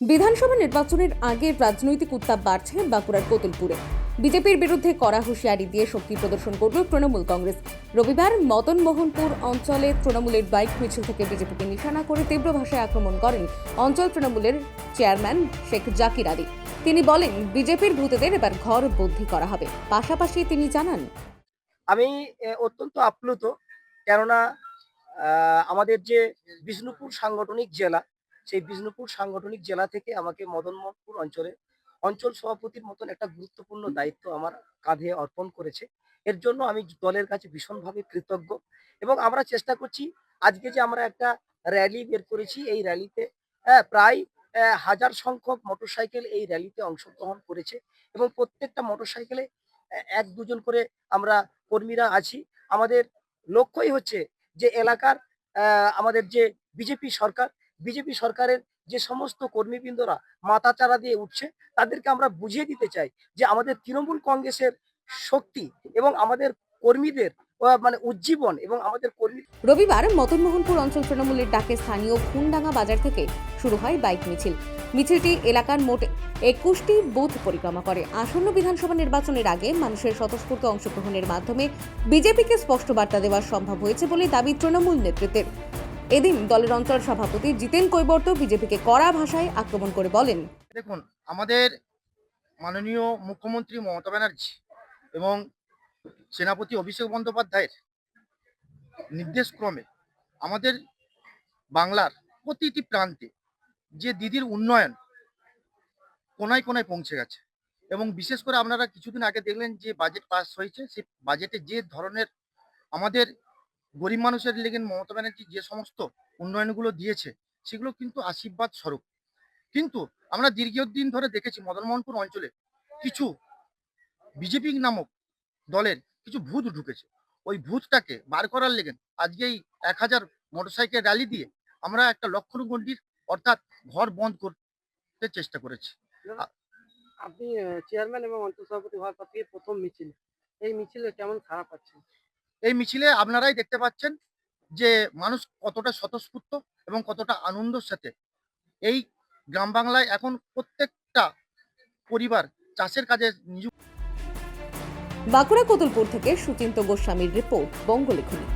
বিধানসভা নির্বাচনের আগে রাজনৈতিক উত্তাপ বাড়ছে বাঁকুড়ার কোতুলপুরে। বিজেপির বিরুদ্ধে কড়া হুঁশিয়ারি দিয়ে শক্তি প্রদর্শন করল তৃণমূল কংগ্রেস। রবিবার মদন মোহনপুর অঞ্চলে তৃণমূলের বাইক মিছিল থেকে বিজেপিকে নিশানা করে তীব্র ভাষায় আক্রমণ করেন অঞ্চল তৃণমূলের চেয়ারম্যান শেখ জাকির আলী। তিনি বলেন, বিজেপির ভূতেদের এবার ঘর বদ্ধি করা হবে। পাশাপাশি তিনি জানান, আমি অত্যন্ত আপ্লুত। কেননা আমাদের যে বিষ্ণুপুর সাংগঠনিক জেলা সেই বিষ্ণুপুর সাংগঠনিক জেলা থেকে আমাকে মদনমোহনপুর অঞ্চলে অঞ্চল সভাপতির মতন একটা গুরুত্বপূর্ণ দায়িত্ব আমার কাঁধে অর্পণ করেছে। এর জন্য আমি দলের কাছে ভীষণভাবে কৃতজ্ঞ এবং আমরা চেষ্টা করছি আজকে যে আমরা একটা র্যালি বের করেছি, এই র্যালিতে প্রায় হাজার সংখ্যক মোটরসাইকেল এই র্যালিতে অংশগ্রহণ করেছে এবং প্রত্যেকটা মোটরসাইকেলে এক দুজন করে আমরা কর্মীরা আছি। আমাদের লক্ষ্যই হচ্ছে যে এলাকার আমাদের যে বিজেপি সরকার বিজেপি সরকারের যে সমস্ত কর্মীবৃন্দরা মাথা চারা দিয়ে উঠছে, তাদেরকে আমরা বুঝিয়ে দিতে চাই যে আমাদের তৃণমূল কংগ্রেসের শক্তি এবং আমাদের কর্মীদের মানে উজ্জীবন এবং আমাদের কর্মী রবিবার মদন মোহনপুর অঞ্চল তৃণমূলের ডাকে স্থানীয় খুনডাঙ্গা বাজার থেকে শুরু হয় বাইক মিছিল। মিছিলটি এলাকার মোট একুশটি বুথ পরিক্রমা করে। আসন্ন বিধানসভা নির্বাচনের আগে মানুষের স্বতঃস্ফূর্ত অংশগ্রহণের মাধ্যমে বিজেপিকে স্পষ্ট বার্তা দেওয়া সম্ভব হয়েছে বলে দাবি তৃণমূল নেতৃত্বের। এদিন দলের অঞ্চল সভাপতি জিতেন কৈবর্ত বিজেপিকে কড়া ভাষায় আক্রমণ করে বলেন। দেখুন, আমাদের মাননীয় মুখ্যমন্ত্রী মমতা ব্যানার্জি এবং সেনাপতি অভিষেক বন্দ্যোপাধ্যায়ের নির্দেশ ক্রমে আমাদের বাংলার প্রতিটি প্রান্তে যে দিদির উন্নয়ন কোনায় কোনায় পৌঁছে গেছে এবং বিশেষ করে আপনারা কিছুদিন আগে দেখলেন যে বাজেট পাস হয়েছে, সেই বাজেটে যে ধরনের আমাদের গরিব মানুষের লেগে মমতা ব্যানার্জি যে সমস্ত উন্নয়নগুলো দিয়েছে, সেগুলো কিন্তু আশীর্বাদ স্বরূপ। কিন্তু আমরা দীর্ঘদিন ধরে দেখেছি মদনমোহনপুর অঞ্চলে কিছু বিজেপি নামক দলের কিছু ভূত ঢুকেছে। ওই ভূতটাকে বার করার লেগে আজকে এই এক হাজার মোটরসাইকেল র্যালি দিয়ে আমরা একটা লক্ষণ গণ্ডির অর্থাৎ ঘর বন্ধ করতে চেষ্টা করেছি। আপনি চেয়ারম্যান এবং অঞ্চল সভাপতি হওয়ার পর থেকে প্রথম মিছিল। এই মিছিলে কেমন খারাপ পাচ্ছেন এই মিছিলে আপনারাই দেখতে পাচ্ছেন যে মানুষ কতটা স্বতঃস্ফূর্ত এবং কতটা আনন্দের সাথে। এই গ্রাম বাংলায় এখন প্রত্যেকটা পরিবার চাষের কাজে নিযুক্ত। বাঁকুড়া কোতুলপুর থেকে সুচিন্ত গোস্বামীর রিপোর্ট, বঙ্গলেখনী।